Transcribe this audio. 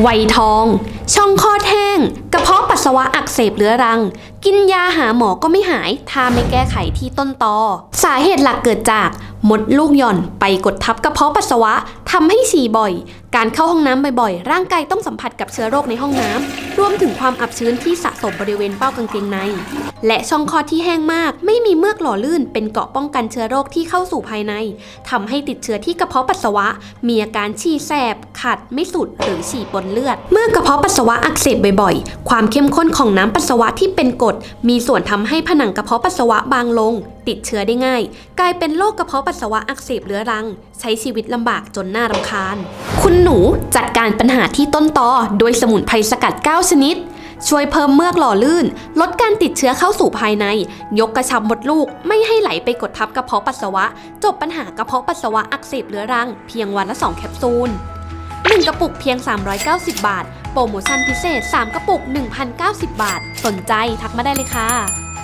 ไวยทอง ช่องคอดแห้ง กระเพาะปัสสาวะอักเสบเรื้อรัง กินยาหาหมอก็ไม่หาย ถ้าไม่แก้ไขที่ต้นตอ สาเหตุหลักเกิดจากมดลูกหย่อนไปกดทับกระเพาะปัสสาวะ ทำให้ฉี่บ่อย การเข้าห้องน้ำบ่อยๆ ร่างกายต้องสัมผัสกับเชื้อโรคในห้องน้ำ รวมถึงความอับชื้นที่สะสมบริเวณเป้ากางเกงใน และช่องคอที่แห้งมาก ไม่มีเมือกหล่อลื่น เป็นเกราะป้องกันเชื้อโรคที่เข้าสู่ภายใน ทำให้ติดเชื้อที่กระเพาะปัสสาวะ มีอาการฉี่แสบ ขัด ไม่สุด หรือฉี่ปนเลือด เมื่อกระเพาะปัสสาวะอักเสบบ่อยๆ ความเข้มข้นของน้ำปัสสาวะที่เป็นกรด มีส่วนทำให้ผนังกระเพาะปัสสาวะบางลง ติดเชื้อได้ง่าย กลายเป็นโรคกระเพาะปัสสาวะอักเสบเรื้อรัง ใช้ชีวิตลำบากจนน่ารำคาญ คุณหนูจัดการปัญหาที่ต้นตอโดยสมุนไพรสกัด 9 ชนิด ช่วยเพิ่มเมือกหล่อลื่น ลดการติดเชื้อเข้าสู่ภายใน ยกกระชับมดลูก ไม่ให้ไหลไปกดทับกระเพาะปัสสาวะ จบปัญหากระเพาะปัสสาวะอักเสบเรื้อรัง เพียงวันละ 2 แคปซูล 1 กระปุกเพียง 390 บาท โปรโมชั่นพิเศษ 3 กระปุก 1,090 บาท สนใจทักมาได้เลยค่ะ